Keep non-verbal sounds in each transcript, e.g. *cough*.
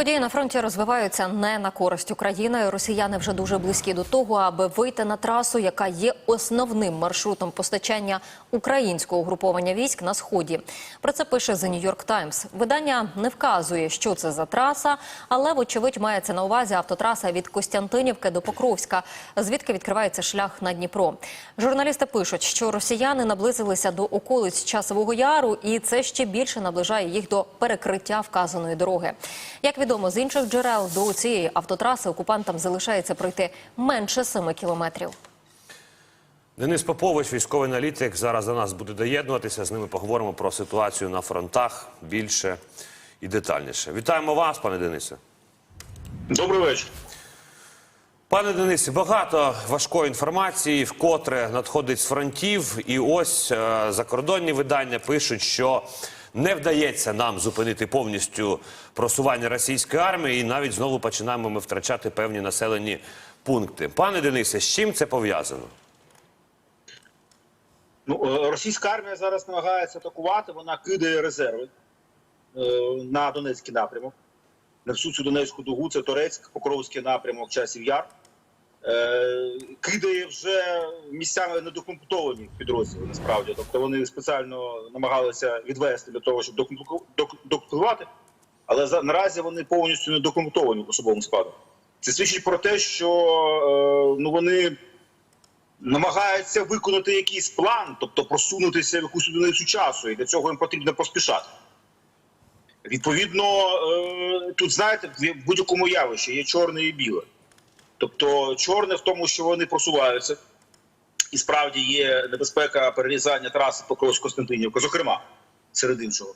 Події на фронті розвиваються не на користь України. Росіяни вже дуже близькі до того, аби вийти на трасу, яка є основним маршрутом постачання українського угруповання військ на сході. Про це пише The New York Times. Видання не вказує, що це за траса, але вочевидь мається на увазі автотраса від Костянтинівки до Покровська, звідки відкривається шлях на Дніпро. Журналісти пишуть, що росіяни наблизилися до околиць часового яру, і це ще більше наближає їх до перекриття вказаної дороги. Як відомо з інших джерел, до цієї автотраси окупантам залишається пройти менше 7 кілометрів. Денис Попович, військовий аналітик, зараз до нас буде доєднуватися. З ними поговоримо про ситуацію на фронтах більше і детальніше. Вітаємо вас, пане Денисе. Добрий вечір. Пане Денисе, багато важкої інформації, вкотре надходить з фронтів, і ось е, закордонні видання пишуть, що не вдається нам зупинити повністю просування російської армії, і навіть знову починаємо ми втрачати певні населені пункти. Пане Денисе, з чим це пов'язано? Ну, е, російська армія зараз намагається атакувати, вона кидає резерви е, на Донецький напрямок. На всю цю Донецьку дугу, це Торецьк, Покровський напрямок, Часів Яр. Е, кидає вже місцями недокомплектовані підрозділи, насправді. Тобто вони спеціально намагалися відвести для того, щоб докомплекту- докомплектувати, але наразі вони повністю недокомплектовані в особовому складу. Це свідчить про те, що е, ну, вони намагаються виконати якийсь план, тобто просунутися в якусь одиницю часу, і для цього їм потрібно поспішати. Відповідно, е, тут знаєте, в будь-якому явищі є чорне і біле. Тобто, чорне в тому, що вони просуваються, і справді є небезпека перерізання траси покровськ Костянтинівка, зокрема, серед іншого.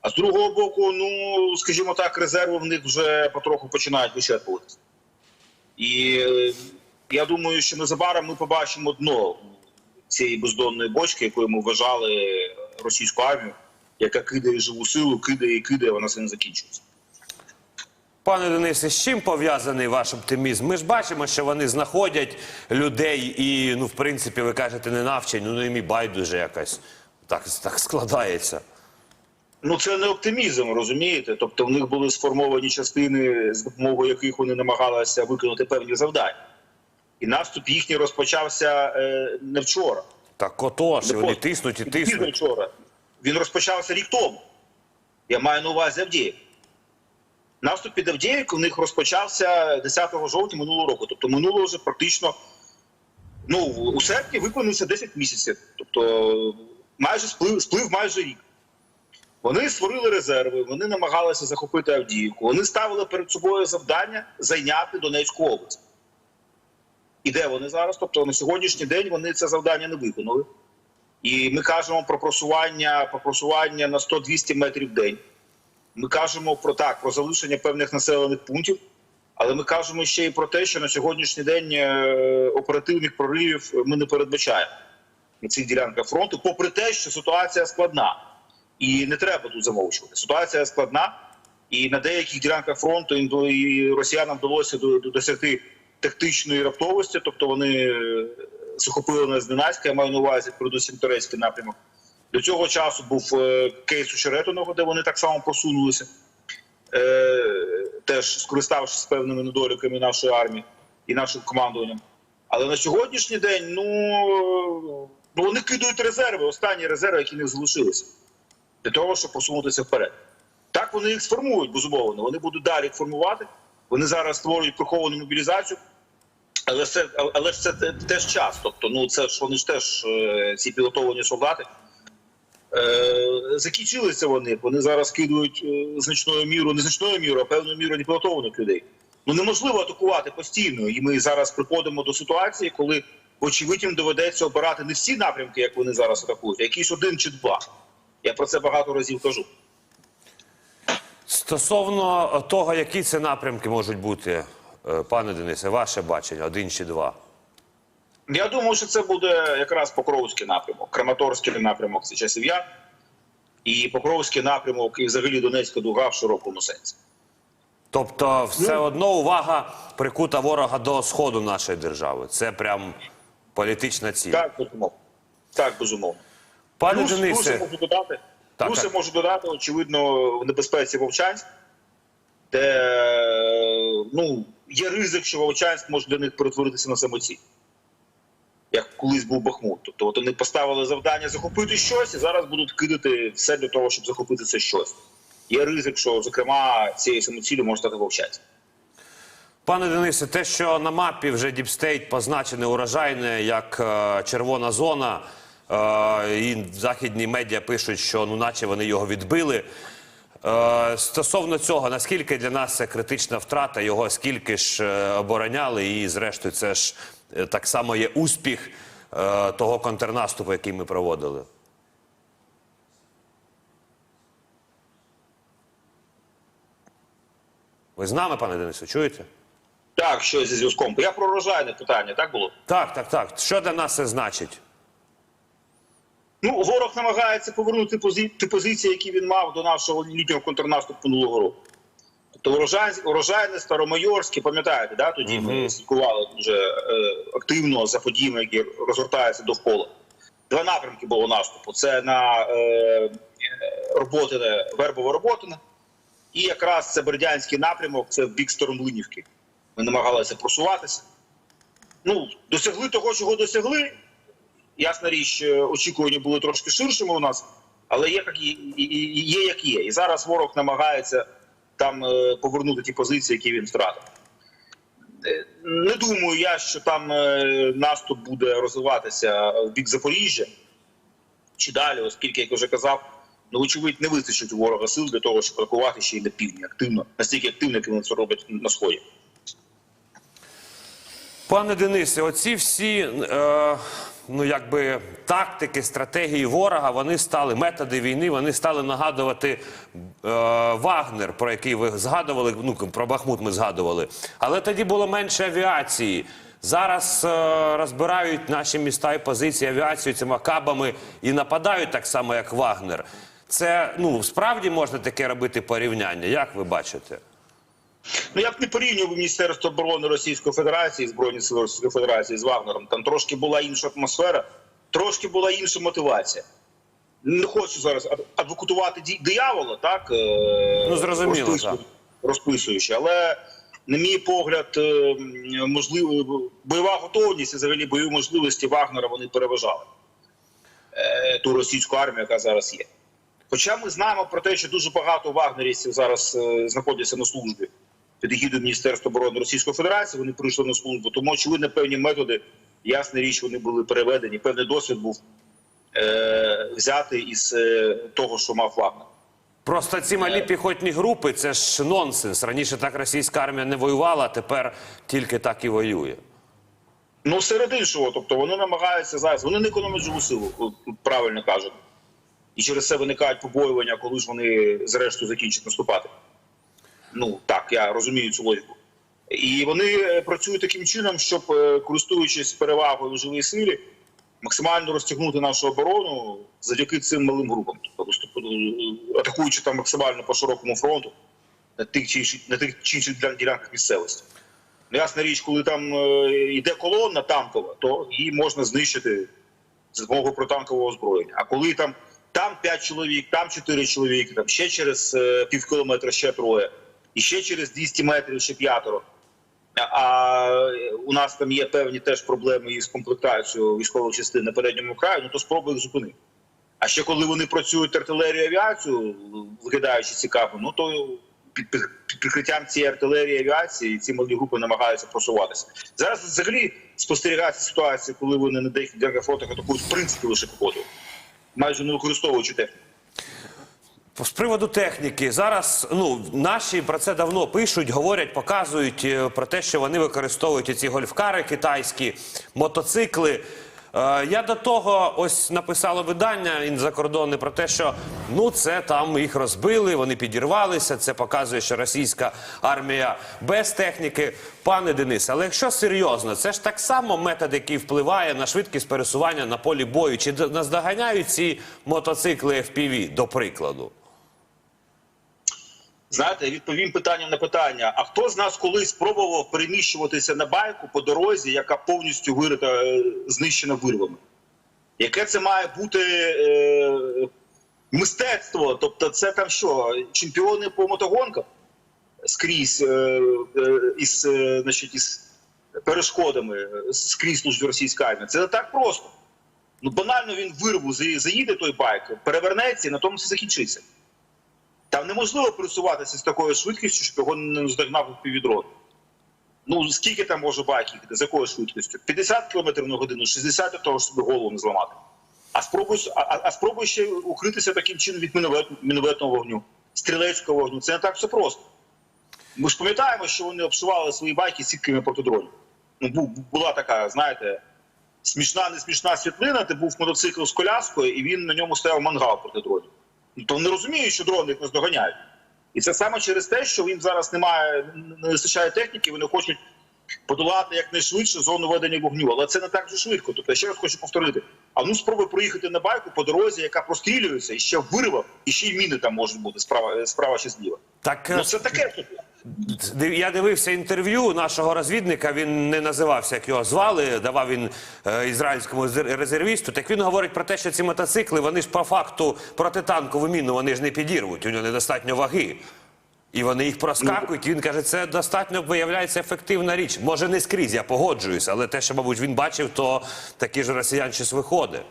А з другого боку, ну скажімо так, резерви в них вже потроху починають вичерпуватися. І е, я думаю, що незабаром ми побачимо дно цієї бездонної бочки, якою ми вважали російську армію, яка кидає живу силу, кидає і кидає, вона все не закінчується. Пане Денисе, з чим пов'язаний ваш оптимізм? Ми ж бачимо, що вони знаходять людей і, ну, в принципі, ви кажете, не навчені, ну їм і байдуже якось так, так складається. Ну це не оптимізм, розумієте? Тобто в них були сформовані частини, з допомогою яких вони намагалися виконати певні завдання. І наступ їхній розпочався е, не вчора. Так отож, вони тиснуть і тиснуть. вчора. Він розпочався рік тому. Я маю на увазі Авдіївку. Наступ під Авдіївку в них розпочався 10 жовтня минулого року. Тобто минуло вже практично ну, у серпні виконався 10 місяців. Тобто майже сплив, сплив майже рік. Вони створили резерви, вони намагалися захопити Авдіївку. Вони ставили перед собою завдання зайняти Донецьку область. І де вони зараз? Тобто на сьогоднішній день вони це завдання не виконали. І ми кажемо про просування, про просування на 100-200 метрів в день. Ми кажемо про так, про залишення певних населених пунктів, але ми кажемо ще й про те, що на сьогоднішній день е, оперативних проривів ми не передбачаємо на цих ділянках фронту, попри те, що ситуація складна. І не треба тут замовчувати. Ситуація складна, і на деяких ділянках фронту і росіянам вдалося до- до- досягти тактичної раптовості, тобто вони е, захопили нас зненацька, я маю на увазі передусім турецький напрямок. До цього часу був е, кейс у Черетиного, де вони так само просунулися, е, теж скориставшись певними недоліками нашої армії і нашим командуванням. Але на сьогоднішній день ну, ну вони кидають резерви, останні резерви, які них залишилися, для того, щоб просунутися вперед. Так вони їх сформують, безумовно. Вони будуть далі їх формувати. Вони зараз створюють приховану мобілізацію. Але ж це, але ж це теж час. Тобто, ну це ж вони ж теж е, ці підготовлені солдати. Е, закінчилися вони. Вони зараз кидують е, значною мірою, не значною мірою, а певною мірою непідготовлених людей. Ну неможливо атакувати постійно. І ми зараз приходимо до ситуації, коли вочевидь їм доведеться обирати не всі напрямки, як вони зараз атакують, а якийсь один чи два. Я про це багато разів кажу. Стосовно того, які це напрямки можуть бути, е, пане Денисе, ваше бачення, один чи два. Я думаю, що це буде якраз Покровський напрямок, Краматорський напрямок це часів яр, і Покровський напрямок, і взагалі Донецька дуга в широкому сенсі. Тобто, все одно увага прикута ворога до сходу нашої держави. Це прям політична ціль. Так, безумовно. Так, безумовно. Пане Плюс, плюси Денисе, можу додати. Так, плюси так. можу додати, очевидно, в небезпеці Вовчанськ, де ну, є ризик, що Вовчанськ може для них перетворитися на самоціль. Колись був Бахмут. Тобто вони поставили завдання захопити щось, і зараз будуть кидати все для того, щоб захопити це щось. Є ризик, що, зокрема, цією самоціллю може стати Вовчанськ. Пане Денисе, те, що на мапі вже Діпстейт позначене урожайне як е, червона зона, е, і західні медіа пишуть, що ну, наче вони його відбили. Е, стосовно цього, наскільки для нас це критична втрата, його скільки ж обороняли, і зрештою це ж так само є успіх е, того контрнаступу, який ми проводили. Ви з нами, пане Денису, чуєте? Так, що зі зв'язком. Я про урожайне питання, так було? Так, так, так. Що для нас це значить? Ну, ворог намагається повернути позі- ті позиції, які він мав до нашого літнього контрнаступу минулого року. Тобто урожай, урожайне, старомайорське, пам'ятаєте, да? тоді ми слідкували дуже е, активно за подіями, які розгортаються довкола. Два напрямки було наступу: це на е, Роботине, Вербово Роботине, і якраз це Бердянський напрямок, це в бік Сторомлинівки. Ми намагалися просуватися. Ну, досягли того, чого досягли. Ясна річ, е, очікування були трошки ширшими у нас, але є як є, є, як є. І зараз ворог намагається там е, повернути ті позиції, які він втратив. Е, Не думаю я, що там е, наступ буде розвиватися в бік Запоріжжя чи далі, оскільки, як вже казав, ну, вочевидь, не вистачить ворога сил для того, щоб атакувати ще й на півдні активно, настільки активно, як вони це роблять на сході. Пане Денисе, оці всі е, ну, якби, тактики, стратегії ворога, вони стали, методи війни, вони стали нагадувати е, Вагнер, про який ви згадували, ну, про Бахмут ми згадували. Але тоді було менше авіації. Зараз е, розбирають наші міста і позиції авіацію цими кабами і нападають так само, як Вагнер. Це ну, справді можна таке робити порівняння, як ви бачите? Ну я б не порівнював Міністерство оборони Російської Федерації, Збройні Сили Російської Федерації з Вагнером. Там трошки була інша атмосфера, трошки була інша мотивація. Не хочу зараз ад- адвокатувати диявола, так е, Ну, зрозуміло, розписую- так. розписуючи, але на мій погляд, е, можливо, бойова готовність і взагалі бойові можливості Вагнера вони переважали е, ту російську армію, яка зараз є. Хоча ми знаємо про те, що дуже багато вагнерівців зараз знаходяться на службі під егідою Міністерства оборони Російської Федерації, вони прийшли на службу, тому очевидно певні методи, ясна річ, вони були переведені. Певний досвід був е, взятий із е, того, що мав Вагнер. Просто ці малі піхотні групи це ж нонсенс. Раніше так російська армія не воювала, а тепер тільки так і воює. Ну, серед іншого, тобто вони намагаються зараз, вони не економлять живу силу, правильно кажуть. І через це виникають побоювання, коли ж вони зрештою закінчать наступати. Ну так, я розумію цю логіку. І вони е, працюють таким чином, щоб, е, користуючись перевагою в живій силі, максимально розтягнути нашу оборону завдяки цим малим групам, тобто атакуючи там максимально по широкому фронту на тих чи на тих чи інших ділянках місцевості. Ну, Ясна річ, коли там е, йде колона танкова, то її можна знищити за допомогою протанкового озброєння. А коли там там 5 чоловік, там 4 чоловіки, там ще через е, пів кілометра ще троє, і ще через 200 метрів ще п'ятеро. А- у нас там є певні теж проблеми із комплектацією військових частин на передньому краю, ну то спробуй їх зупинити. А ще коли вони працюють артилерію авіацію, виглядаючи цікаво, ну то під, під, прикриттям цієї артилерії авіації ці малі групи намагаються просуватися. Зараз взагалі спостерігається ситуація, коли вони на деяких фронту атакують в принципі лише піхоту, майже не використовуючи техніку. З приводу техніки, зараз ну наші про це давно пишуть, говорять, показують е, про те, що вони використовують ці гольфкари китайські, мотоцикли. Е, я до того ось написало видання ін- закордонне про те, що ну це там їх розбили, вони підірвалися. Це показує, що російська армія без техніки. Пане Денис, але якщо серйозно, це ж так само метод, який впливає на швидкість пересування на полі бою. Чи наздоганяють ці мотоцикли FPV, до прикладу? Знаєте, відповім питанням на питання. А хто з нас колись спробував переміщуватися на байку по дорозі, яка повністю вирита, е, знищена вирвами? Яке це має бути е, мистецтво? Тобто, це там що, чемпіони по мотогонкам? скрізь е, е, із, е, значить, із перешкодами скрізь служить російська армія. Це не так просто. Ну банально він вирву заїде той байк, перевернеться і на тому все закінчиться. Там неможливо пересуватися з такою швидкістю, щоб його не наздогнав півдрон. Ну скільки там може байк їхати, з якою швидкістю? 50 км на годину, 60 для того, щоб голову не зламати. А спробуй, а, а- спробуй ще укритися таким чином від міномет, мінометного вогню, стрілецького вогню. Це не так все просто. Ми ж пам'ятаємо, що вони обшивали свої байки сітками протидронів. Ну, бу- була така, знаєте, смішна, не смішна світлина, де був мотоцикл з коляскою, і він на ньому стояв мангал проти. То вони розуміють, що дрони їх наздоганяють. І це саме через те, що їм зараз немає, не вистачає техніки, вони хочуть подолати якнайшвидше зону ведення вогню. Але це не так же швидко. Тобто я ще раз хочу повторити. А ну спробуй проїхати на байку по дорозі, яка прострілюється, і ще вирва, і ще й міни там можуть бути справа, справа чи зліва. Так е, Ну це таке. Я дивився інтерв'ю нашого розвідника. Він не називався, як його звали. Давав він е, ізраїльському резервісту. Так він говорить про те, що ці мотоцикли вони ж по факту протитанкову міну вони ж не підірвуть. У нього недостатньо ваги. І вони їх проскакують. І він каже, це достатньо виявляється ефективна річ. Може, не скрізь, я погоджуюсь, але те, що, мабуть, він бачив, то такі ж росіян щось виходить.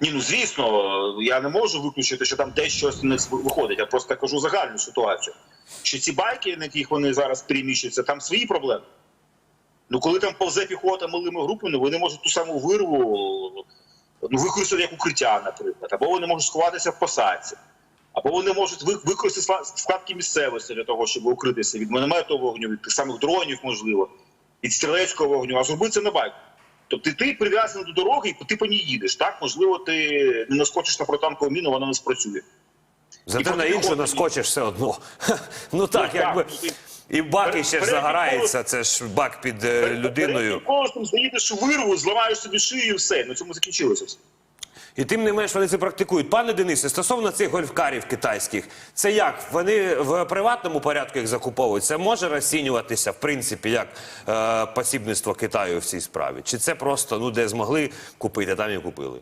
Ні, ну звісно, я не можу виключити, що там десь щось не виходить. Я просто кажу загальну ситуацію. Що ці байки, на яких вони зараз переміщуються, там свої проблеми. Ну, коли там повзе піхота малими групами, вони можуть ту саму вирву ну, використати як укриття, наприклад, або вони можуть сховатися в посадці, або вони можуть використати складки місцевості для того, щоб укритися від мінометового вогню, від тих самих дронів, можливо, від стрілецького вогню, а зробити це на байку. Тобто ти прив'язаний до дороги, і ти по ній їдеш. Так, можливо, ти не наскочиш на протанкову міну, вона не спрацює. Зате на іншу наскочиш все одно. *laughs* Ну так, так, якби. ну, ти- І бак ще ж загорається, це ж бак під людиною. людиною. Просто заїдеш у вирву, зламаєш собі шию і все. На цьому закінчилося все. І тим не менш вони це практикують. Пане Денисе, стосовно цих гольфкарів китайських, це як? Вони в приватному порядку їх закуповують? Це може розцінюватися, в принципі, як е, посібництво Китаю в цій справі? Чи це просто ну де змогли купити, там і купили?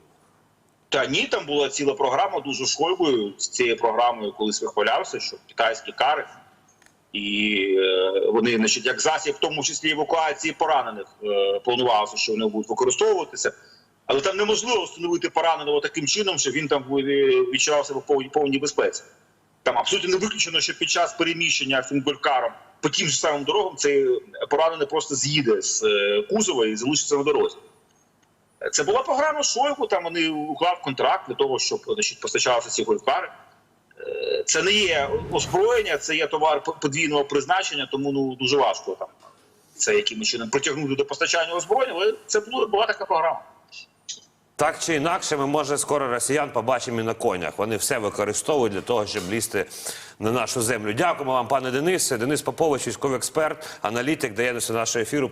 Та ні, там була ціла програма дуже шойбою з цією програмою, колись вихвалявся, що китайські кари. І е, вони, значить, як засіб, в тому числі евакуації поранених, е, планувалося, що вони будуть використовуватися. Але там неможливо встановити пораненого таким чином, щоб він там е, відчував себе в повній, повній безпеці. Там абсолютно не виключено, що під час переміщення цим болькаром по тим же самим дорогам цей поранений просто з'їде з е, кузова і залишиться на дорозі. Це була програма Шойгу, там вони уклав контракт для того, щоб значить, постачалися ці гольфкари. Е, Це не є озброєння, це є товар подвійного призначення, тому ну дуже важко там це якимось чином притягнути до постачання озброєння, але це була, була така програма. Так чи інакше, ми може скоро росіян побачимо і на конях. Вони все використовують для того, щоб лізти на нашу землю. Дякуємо вам, пане Денисе. Денис Попович, військовий експерт, аналітик, дає до нашого ефіру.